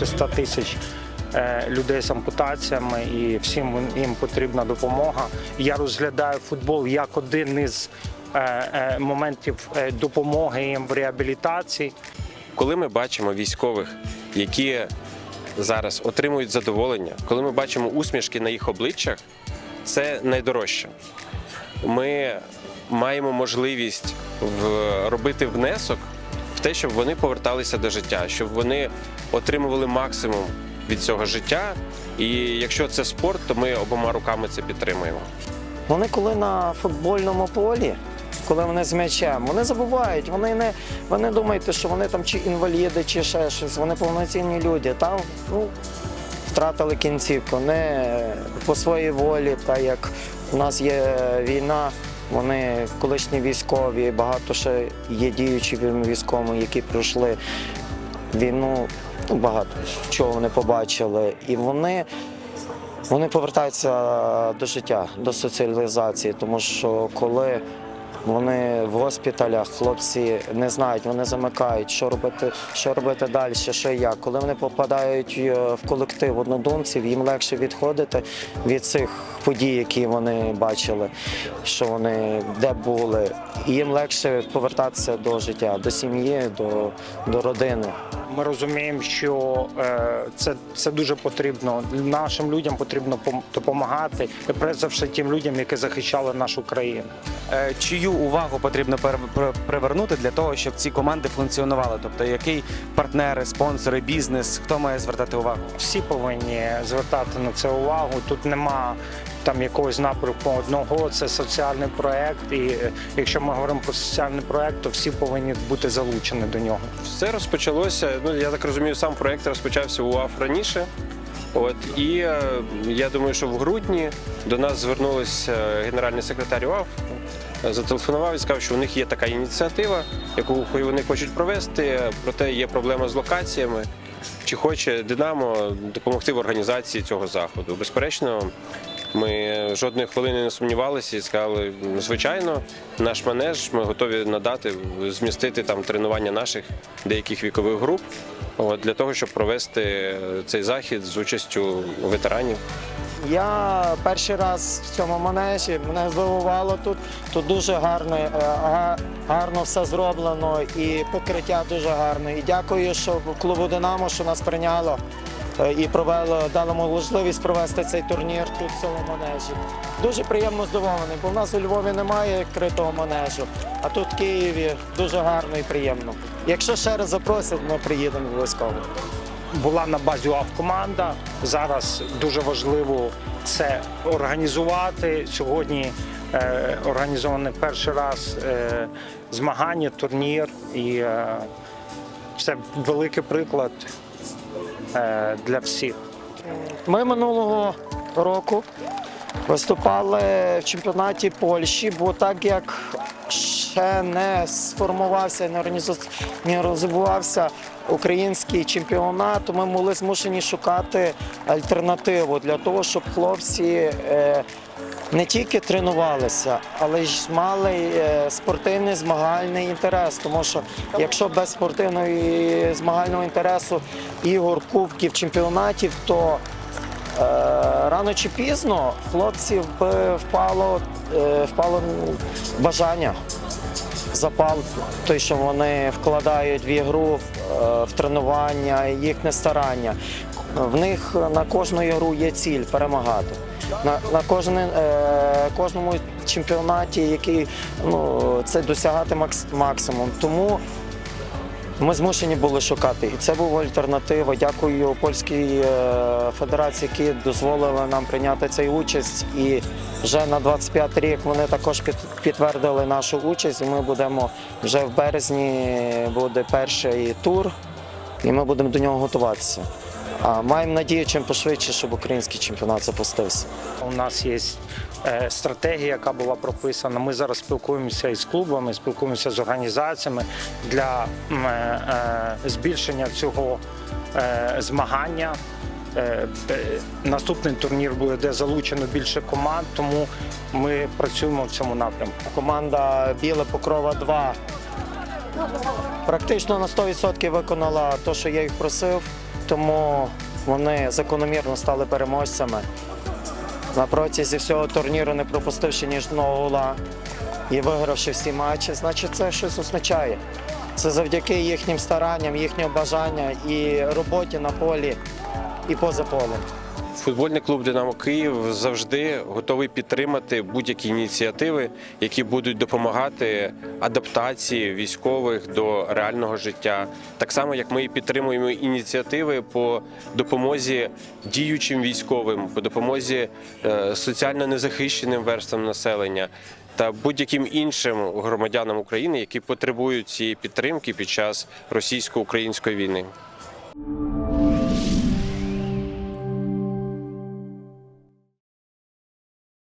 більше 100 тисяч е, людей з ампутаціями, і всім їм потрібна допомога. Я розглядаю футбол як один із е, е, моментів допомоги їм в реабілітації. Коли ми бачимо військових, які зараз отримують задоволення, коли ми бачимо усмішки на їх обличчях, це найдорожче. Ми маємо можливість робити внесок в те, щоб вони поверталися до життя, щоб вони отримували максимум від цього життя. І якщо це спорт, то ми обома руками це підтримуємо. Вони коли на футбольному полі, коли вони з м'ячем, вони забувають, вони не вони думають, що вони там чи інваліди, чи ще щось. Вони повноцінні люди. Там ну, втратили кінцівку, не по своїй волі, та як у нас є війна. Вони колишні військові, багато ще є діючі військові, які пройшли війну. Ну, багато чого вони побачили. І вони вони повертаються до життя, до соціалізації, тому що коли вони в госпіталях, хлопці не знають, вони замикають, що робити, що робити далі, що і як. Коли вони попадають е, в колектив однодумців, їм легше відходити від цих подій, які вони бачили, що вони де були. І їм легше повертатися до життя, до сім'ї, до, до родини. Ми розуміємо, що е, це, це дуже потрібно. Нашим людям потрібно пом- допомагати, все тим людям, які захищали нашу країну. Е, чию увагу потрібно привернути для того, щоб ці команди функціонували? Тобто, який партнери, спонсори, бізнес, хто має звертати увагу? Всі повинні звертати на це увагу. Тут нема там якогось напрямку одного. Це соціальний проект. І е, якщо ми говоримо про соціальний проект, то всі повинні бути залучені до нього. Все розпочалося. Ну я так розумію, сам проект розпочався у УАФ раніше. От і е, я думаю, що в грудні до нас звернулися генеральний секретар УАФ, е, зателефонував і сказав, що у них є така ініціатива, яку вони хочуть провести. Проте є проблема з локаціями. Чи хоче Динамо допомогти в організації цього заходу? Безперечно, ми жодної хвилини не сумнівалися і сказали, «Ну, звичайно, наш манеж ми готові надати, змістити там тренування наших деяких вікових груп от, для того, щоб провести цей захід з участю ветеранів. Я перший раз в цьому манежі, мене здивувало тут. Тут дуже гарно, е, гарно все зроблено і покриття дуже гарне. І дякую, що клубу Динамо, що нас прийняло і провело, дало можливість провести цей турнір тут в цьому манежі. Дуже приємно здивований, бо в нас у Львові немає відкритого манежу, а тут в Києві дуже гарно і приємно. Якщо ще раз запросять, ми приїдемо обов'язково. була на базі УАВ команда. Зараз дуже важливо це організувати. Сьогодні е, організований перший раз е, змагання, турнір, і е, це великий приклад е, для всіх. Ми минулого року виступали в чемпіонаті Польщі, бо так як ще не сформувався, не розвивався український чемпіонат, ми були змушені шукати альтернативу для того, щоб хлопці. е, Не тільки тренувалися, але й мали е, спортивний змагальний інтерес. Тому що якщо без спортивного і змагального інтересу ігор, кубків, чемпіонатів, то Е, рано чи пізно хлопців впало, е, впало бажання, запал, той, що вони вкладають в ігру, е, в тренування, їхнє старання. В них на кожну ігру є ціль перемагати. На, на кожне, е, кожному чемпіонаті, який ну, це досягати макс, максимум. Тому ми змушені були шукати, і це була альтернатива. Дякую польській е, федерації, які дозволили нам прийняти цю участь. І вже на 25 рік вони також під, підтвердили нашу участь. І ми будемо вже в березні буде перший тур, і ми будемо до нього готуватися. Маємо надію, чим пошвидше, щоб український чемпіонат запустився. У нас є е, стратегія, яка була прописана. Ми зараз спілкуємося із клубами, спілкуємося з організаціями для е, е, збільшення цього змагання. Наступний турнір буде, де залучено більше команд, тому ми працюємо в цьому напрямку. Команда Біле Покрова 2 практично на 100% виконала те, що я їх просив. Тому вони закономірно стали переможцями. На протязі всього турніру не пропустивши ніж жодного гола і вигравши всі матчі, значить це щось означає. Це завдяки їхнім старанням, їхньому бажанню і роботі на полі і поза полем. Футбольний клуб Динамо Київ завжди готовий підтримати будь-які ініціативи, які будуть допомагати адаптації військових до реального життя. Так само, як ми підтримуємо ініціативи по допомозі діючим військовим, по допомозі е, соціально незахищеним верствам населення. Та будь-яким іншим громадянам України, які потребують цієї підтримки під час російсько-української війни.